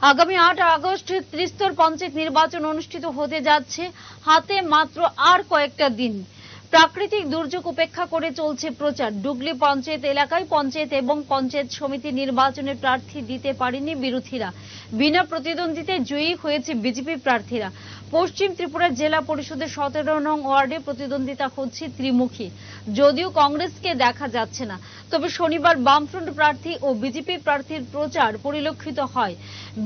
আগামী আট আগস্ট ত্রিস্তর পঞ্চায়েত নির্বাচন অনুষ্ঠিত হতে যাচ্ছে। হাতে মাত্র আর কয়েকটা দিন। প্রাকৃতিক দুর্যোগ উপেক্ষা করে চলছে প্রচার। ডুগলি পঞ্চায়েত এলাকায় পঞ্চায়েত এবং পঞ্চায়েত সমিতি নির্বাচনে প্রার্থী দিতে পারেনি বিরোধীরা। বিনা প্রতিদ্বন্দ্বিতায় জয়ী হয়েছে বিজেপি প্রার্থীরা। পশ্চিম ত্রিপুরা জেলা পরিষদের সতেরো নং ওয়ার্ডে প্রতিদ্বন্দ্বিতা হচ্ছে ত্রিমুখী। যদিও কংগ্রেসকে দেখা যাচ্ছে না। তবে শনিবার বামফ্রন্ট প্রার্থী ও বিজেপি প্রার্থীর প্রচার পরিলক্ষিত হয়।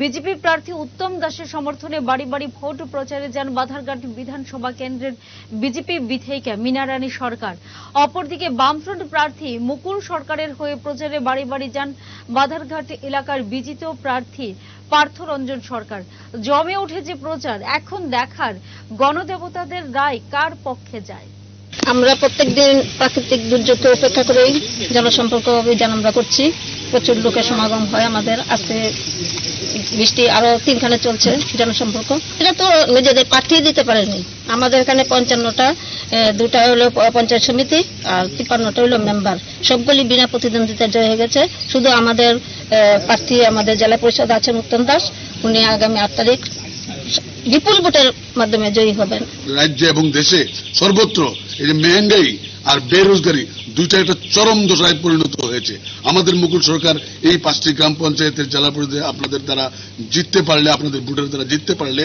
বিজেপি প্রার্থী উত্তম দাসের সমর্থনে বাড়ি বাড়ি ভোট প্রচারে যান বাধারঘাট বিধানসভা কেন্দ্রের বিজেপি বিধায়িকা মিনারানী সরকার। অপরদিকে বামফ্রন্ট প্রার্থী মুকুল সরকারের হয়ে প্রচারে বাড়ি বাড়ি যান বাধারঘাট এলাকার বিজিত প্রার্থী পার্থরঞ্জন সরকার। জমে উঠেছে প্রচার। এখন দেখার গণদেবতাদের রায় কার পক্ষে যায়? আমরা প্রত্যেকদিন প্রাকৃতিক দুর্যোগকে উপেক্ষা করেই জনসম্পর্ক অভিযান আমরা করছি। প্রচুর লোকের সমাগম হয় আমাদের। আজকে বৃষ্টি আরও তিনখানে চলছে জনসম্পর্ক। এটা তো নিজেদের প্রার্থী দিতে পারেনি। আমাদের এখানে পঞ্চান্নটা দুটা হলো পঞ্চায়েত সমিতি আর তিপ্পান্নটা হলো মেম্বার। সবগুলি বিনা প্রতিদ্বন্দ্বিতা জয় হয়ে গেছে। শুধু আমাদের প্রার্থী আমাদের জেলা পরিষদ আছেন উত্তম দাস। উনি আগামী আট তারিখ বিপুল ভোটের মাধ্যমে জয়ী হবেন। রাজ্যে এবং দেশে সর্বত্র এই যে মেহেঙ্গাই আর বেরোজগারি দুইটা একটা চরম দশায় পরিণত হয়েছে। আমাদের মুকুল সরকার এই পাঁচটি গ্রাম পঞ্চায়েতের জেলা পরিষদে আপনাদের দ্বারা জিততে পারলে, আপনাদের ভোটের দ্বারা জিততে পারলে,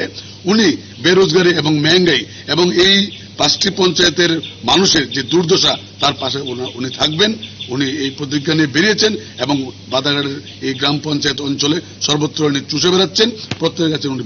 উনি বেরোজগারি এবং মেহেঙ্গাই এবং এই পাঁচটি পঞ্চায়েতের মানুষের যে দুর্দশা, তার পাশে উনি থাকবেন, উনি এই প্রতিজ্ঞা নিয়ে বেরিয়েছেন এবং বাদাঘাটের এই গ্রাম পঞ্চায়েত অঞ্চলে সর্বত্র উনি চুষে বেড়াচ্ছেন, প্রত্যেকের কাছে উনি